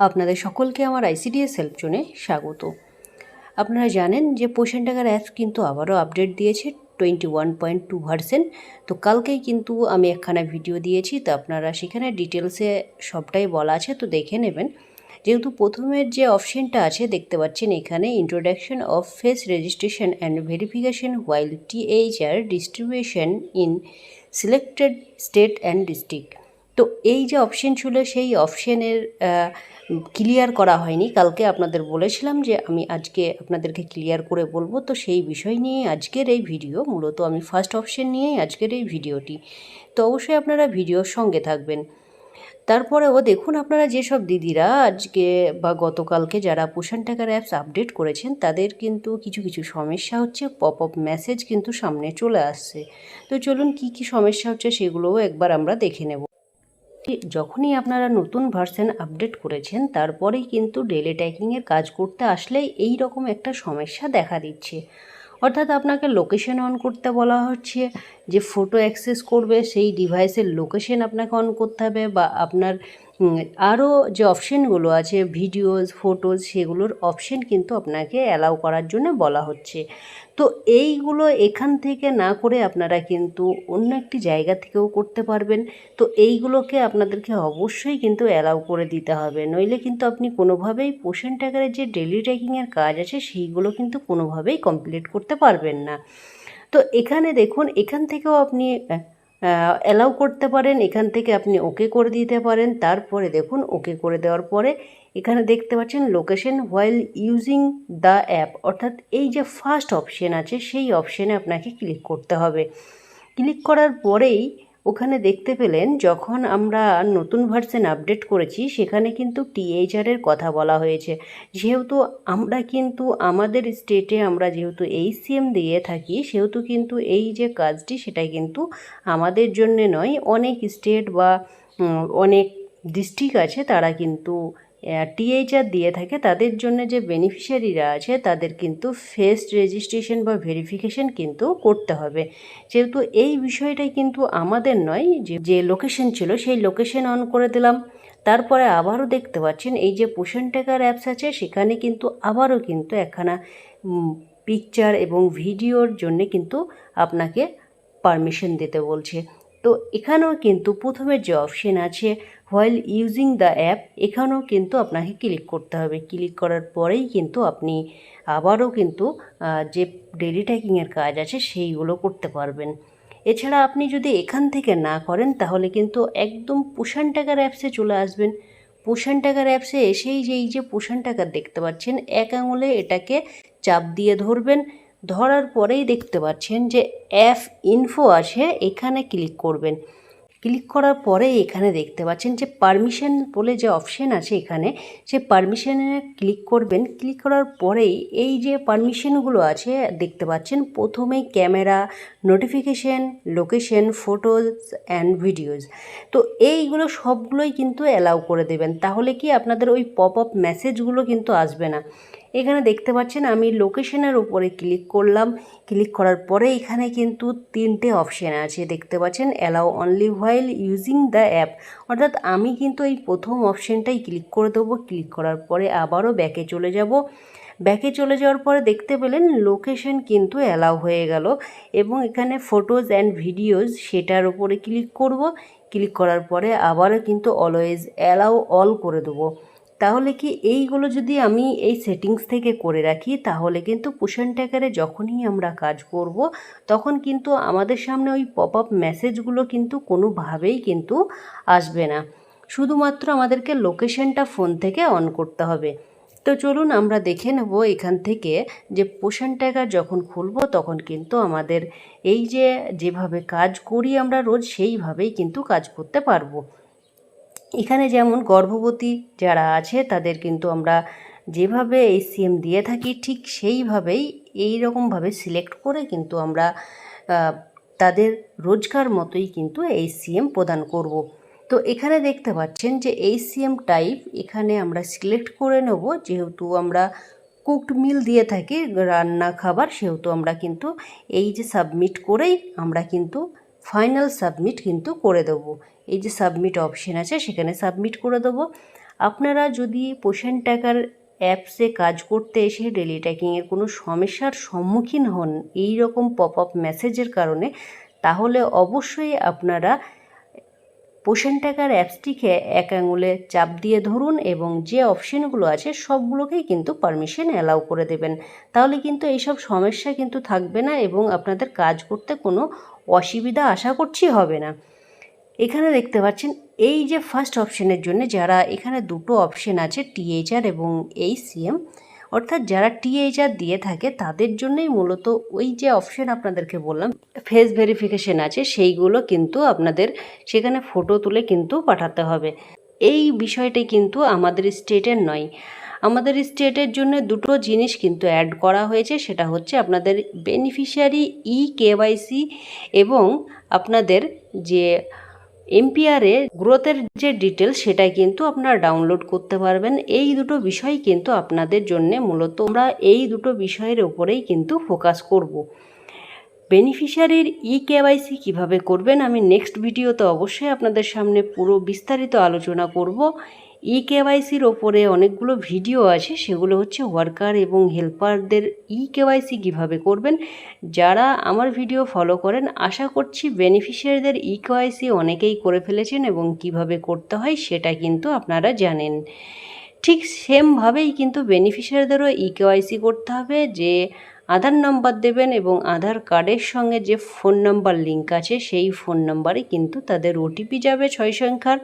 আপনাদের সকলকে আমার আইসিডিএস হেল্প জোনে স্বাগত। আপনারা জানেন যে পোষণ টাকার অ্যাপ কিন্তু আবারও আপডেট দিয়েছে twenty one point two version তো কালকেই কিন্তু আমি একখানা ভিডিও দিয়েছি, তো আপনারা সেখানে ডিটেলসে সবটাই বলা আছে, তো দেখে নেবেন। যেহেতু প্রথমের যে অপশনটা আছে, দেখতে পাচ্ছেন এখানে introduction of face registration and verification while THR distribution in selected state and district তো এই যে অপশন ছিল, সেই অপশনের ক্লিয়ার করা হয়নি। কালকে আপনাদের বলেছিলাম যে আমি আজকে আপনাদেরকে ক্লিয়ার করে বলব। তো সেই বিষয় নিয়ে আজকের এই ভিডিও মূলত আমি ফার্স্ট অপশন নিয়েই আজকের এই ভিডিওটি তো অবশ্যই আপনারা ভিডিওর সঙ্গে থাকবেন। তারপরেও দেখুন, আপনারা যেসব দিদিরা আজকে বা গতকালকে যারা পোষণ টাকার অ্যাপস আপডেট করেছেন, তাদের কিন্তু কিছু কিছু সমস্যা হচ্ছে। পপ আপ মেসেজ কিন্তু সামনে চলে আসছে। তো চলুন কি কি সমস্যা হচ্ছে, সেগুলোও একবার আমরা দেখে নেব। যখনই আপনারা নতুন ভার্সন আপডেট করেছেন, তারপরেই কিন্তু ডেলি ট্যাকিংয়ের কাজ করতে আসলে এই রকম একটা সমস্যা দেখা দিচ্ছে। অর্থাৎ আপনাকে লোকেশন অন করতে বলা হচ্ছে, যে ফটো অ্যাক্সেস করবে, সেই ডিভাইসের লোকেশন আপনাকে অন করতে হবে বা আপনার আরও যে অপশানগুলো আছে, ভিডিওস ফটোজ সেগুলোর অপশান কিন্তু আপনাকে অ্যালাউ করার জন্য বলা হচ্ছে। তো এইগুলো এখান থেকে না করে আপনারা কিন্তু অন্য একটি জায়গা থেকেও করতে পারবেন। তো এইগুলোকে আপনাদেরকে অবশ্যই কিন্তু অ্যালাউ করে দিতে হবে। নইলে কিন্তু আপনি কোনোভাবেই পোষণ টাকারের যে ডেলি ট্র্যাকিংয়ের কাজ আছে, সেইগুলো কিন্তু কোনোভাবেই কমপ্লিট করতে পারবেন না। তো এখানে দেখুন, এখান থেকেও আপনি অ্যালাউ করতে পারেন, এখান থেকে আপনি ওকে করে দিতে পারেন। তারপরে দেখুন ওকে করে দেওয়ার পরে এখানে দেখতে পাচ্ছেন location while using the app অর্থাৎ এই যে ফার্স্ট অপশান আছে, সেই অপশানে আপনাকে ক্লিক করতে হবে। ক্লিক করার পরেই ওখানে দেখতে পেলেন যখন আমরা নতুন ভার্সন আপডেট করেছি, সেখানে কিন্তু টিএইচআরের কথা বলা হয়েছে। যেহেতু আমরা কিন্তু আমাদের স্টেটে আমরা যেহেতু এই সিএম দিয়ে থাকি, সেহেতু কিন্তু এই যে কাজটি সেটা কিন্তু আমাদের জন্যে নয়, অনেক স্টেট বা অনেক ডিস্ট্রিক্ট আছে, তারা কিন্তু টিএইচআর দিয়ে থাকে, তাদের জন্য যে বেনিফিশিয়ারিরা আছে, তাদের কিন্তু ফেস রেজিস্ট্রেশন বা ভেরিফিকেশন কিন্তু করতে হবে। যেহেতু এই বিষয়টাই কিন্তু আমাদের নয়, যে যে লোকেশন ছিল, সেই লোকেশন অন করে দিলাম। তারপরে আবারও দেখতে পাচ্ছেন, এই যে পোষণ টেকার অ্যাপস আছে, সেখানে কিন্তু আবারও কিন্তু একখানা পিকচার এবং ভিডিওর জন্যে কিন্তু আপনাকে পারমিশন দিতে বলছে। তো এখানেও কিন্তু প্রথমে যে অপশন আছে হোয়াইল ইউজিং দ্য অ্যাপ এখানেও কিন্তু আপনাকে ক্লিক করতে হবে। ক্লিক করার পরেই কিন্তু আপনি আবারও কিন্তু যে ডেলি ট্যাকিংয়ের কাজ আছে, সেইগুলো করতে পারবেন। এছাড়া আপনি যদি এখান থেকে না করেন, তাহলে কিন্তু একদম পোষণ টাকার অ্যাপসে চলে আসবেন। পোষণ টাকার অ্যাপসে এসেই যে এই যে পোষণ টাকার দেখতে পাচ্ছেন, এক আঙুলে এটাকে চাপ দিয়ে ধরবেন। ধরার পরেই দেখতে পাচ্ছেন যে অ্যাপ ইনফো আছে এখানে ক্লিক করবেন। ক্লিক করার পরে এখানে দেখতে পাচ্ছেন যে পারমিশন বলে যে অপশান আছে এখানে, সে পারমিশনে ক্লিক করবেন। ক্লিক করার পরেই এই যে পারমিশনগুলো আছে, দেখতে পাচ্ছেন প্রথমেই camera notification location photos and videos তো এইগুলো সবগুলোই কিন্তু অ্যালাউ করে দেবেন। তাহলে কি আপনাদের ওই পপ আপ মেসেজগুলো কিন্তু আসবে না। এখানে দেখতে পাচ্ছেন আমি লোকেশনের উপরে ক্লিক করলাম। ক্লিক করার পরে এখানে কিন্তু তিনটে অপশান আছে। দেখতে পাচ্ছেন allow only while using the app অর্থাৎ আমি কিন্তু এই প্রথম অপশানটাই ক্লিক করে দেবো। ক্লিক করার পরে আবারও ব্যাকে চলে যাব। ব্যাকে চলে যাওয়ার পরে দেখতে পেলেন লোকেশন কিন্তু অ্যালাউ হয়ে গেল এবং এখানে ফটোজ অ্যান্ড ভিডিওজ সেটার উপরে ক্লিক করব। ক্লিক করার পরে আবারও কিন্তু অলওয়েজ অ্যালাউ অল করে দেবো। তাহলে কি এইগুলো যদি আমি এই সেটিংস থেকে করে রাখি, তাহলে কিন্তু পোষণ ট্যাকারে যখনই আমরা কাজ করব, তখন কিন্তু আমাদের সামনে ওই পপ আপ মেসেজগুলো কিন্তু কোনোভাবেই কিন্তু আসবে না। শুধুমাত্র আমাদেরকে লোকেশনটা ফোন থেকে অন করতে হবে। তো চলুন আমরা দেখে নেব এখান থেকে যে পোষণ ট্যাগার যখন খুলব, তখন কিন্তু আমাদের এই যে যেভাবে কাজ করি আমরা রোজ, সেইভাবেই কিন্তু কাজ করতে পারব। এখানে যেমন গর্ভবতী যারা আছে, তাদের কিন্তু আমরা যেভাবে এই সিএম দিয়ে থাকি, ঠিক সেইভাবেই এই রকমভাবে সিলেক্ট করে কিন্তু আমরা তাদের রোজগার মতোই কিন্তু এই সিএম প্রদান করব। তো এখানে দেখতে পাচ্ছেন যে এই সিএম টাইপ এখানে আমরা সিলেক্ট করে নেব, যেহেতু আমরা কুকড মিল দিয়ে থাকি, রান্না খাবার, সেহেতু আমরা কিন্তু এই যে সাবমিট করেই আমরা কিন্তু ফাইনাল সাবমিট কিন্তু করে দেবো এই যে সাবমিট অপশন আছে, সেখানে সাবমিট করে দেবো। আপনারা যদি পোষণ টাকার অ্যাপসে কাজ করতে এসে ডেলি ট্র্যাকিংয়ের কোনো সমস্যার সম্মুখীন হন, এই রকম পপ আপ মেসেজের কারণে, তাহলে অবশ্যই আপনারা পোষণ টাকার অ্যাপসটিকে এক আঙুলে চাপ দিয়ে ধরুন এবং যে অপশানগুলো আছে, সবগুলোকেই কিন্তু পারমিশন অ্যালাউ করে দেবেন। তাহলে কিন্তু এইসব সমস্যা কিন্তু থাকবে না এবং আপনাদের কাজ করতে কোনো অসুবিধা আশা করছি হবে না। এখানে দেখতে পাচ্ছেন, এই যে ফার্স্ট অপশানের জন্য যারা এখানে দুটো অপশান আছে টিএইচআর এবং এইচসিএম অর্থাৎ যারা টিএইচআর দিয়ে থাকে, তাদের জন্যই মূলত ওই যে অপশন আপনাদেরকে বললাম ফেস ভেরিফিকেশন আছে, সেইগুলো কিন্তু আপনাদের সেখানে ফটো তুলে কিন্তু পাঠাতে হবে। এই বিষয়টি কিন্তু আমাদের স্টেটের নয়। আমাদের স্টেটের জন্য দুটো জিনিস কিন্তু অ্যাড করা হয়েছে, সেটা হচ্ছে আপনাদের বেনিফিশিয়ারি ই কেওয়াইসি এবং আপনাদের যে এমপিআরে গ্রোথের যে ডিটেল সেটা কিন্তু আপনারা ডাউনলোড করতে পারবেন। এই দুটো বিষয় কিন্তু আপনাদের জন্য মূলত আমরা এই দুটো বিষয়ের উপরেই কিন্তু ফোকাস করব। বেনিফিশিয়ারির ই কেওয়াইসি কীভাবে করবেন আমি নেক্সট ভিডিওতে অবশ্যই আপনাদের সামনে পুরো বিস্তারিত আলোচনা করব। ই কেওয়াইসির ওপরে অনেকগুলো ভিডিও আছে, সেগুলো হচ্ছে ওয়ার্কার এবং হেল্পারদের ই কেওয়াইসি কীভাবে করবেন। যারা আমার ভিডিও ফলো করেন, আশা করছি বেনিফিশিয়ারিদের ই কেওয়াইসি অনেকেই করে ফেলেছেন এবং কীভাবে করতে হয় সেটা কিন্তু আপনারা জানেন। ঠিক সেমভাবেই কিন্তু বেনিফিশিয়ারিদেরও ই কেওয়াইসি করতে হবে, যে আধার নাম্বার দেবেন এবং আধার কার্ডের সঙ্গে যে ফোন নাম্বার লিঙ্ক আছে, সেই ফোন নাম্বারে কিন্তু তাদের ওটিপি যাবে ছয় সংখ্যার।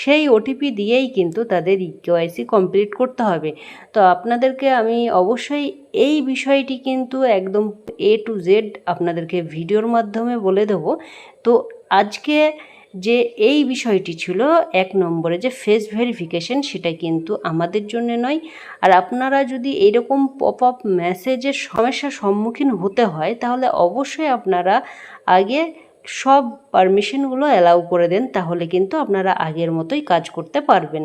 সেই ওটিপি দিয়েই কিন্তু তাদের ইকেওয়াইসি কমপ্লিট করতে হবে। তো আপনাদেরকে আমি অবশ্যই এই বিষয়টি কিন্তু একদম এ টু জেড আপনাদেরকে ভিডিওর মাধ্যমে বলে দেব। তো আজকে যে এই বিষয়টি ছিল, এক নম্বরে যে ফেস ভেরিফিকেশন সেটা কিন্তু আমাদের জন্য নয়। আর আপনারা যদি এরকম পপ আপ মেসেজের সমস্যার সম্মুখীন হতে হয়, তাহলে অবশ্যই আপনারা আগে সব পারমিশনগুলো অ্যালাউ করে দেন, তাহলে কিন্তু আপনারা আগের মতোই কাজ করতে পারবেন।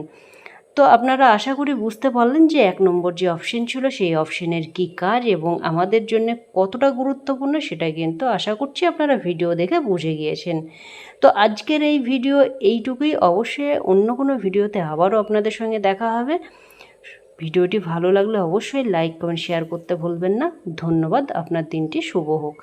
তো আপনারা আশা করি বুঝতে পারলেন যে এক নম্বর যে অপশন ছিল, সেই অপশনের কি কাজ এবং আমাদের জন্য কতটা গুরুত্বপূর্ণ সেটা কিন্তু আশা করছি আপনারা ভিডিও দেখে বুঝে গিয়েছেন। তো আজকের এই ভিডিও এইটুকুই। অবশ্যই অন্য কোনো ভিডিওতে আবারও আপনাদের সঙ্গে দেখা হবে। ভিডিওটি ভালো লাগলে অবশ্যই লাইক কমেন্ট শেয়ার করতে ভুলবেন না। ধন্যবাদ। আপনার দিনটি শুভ হোক।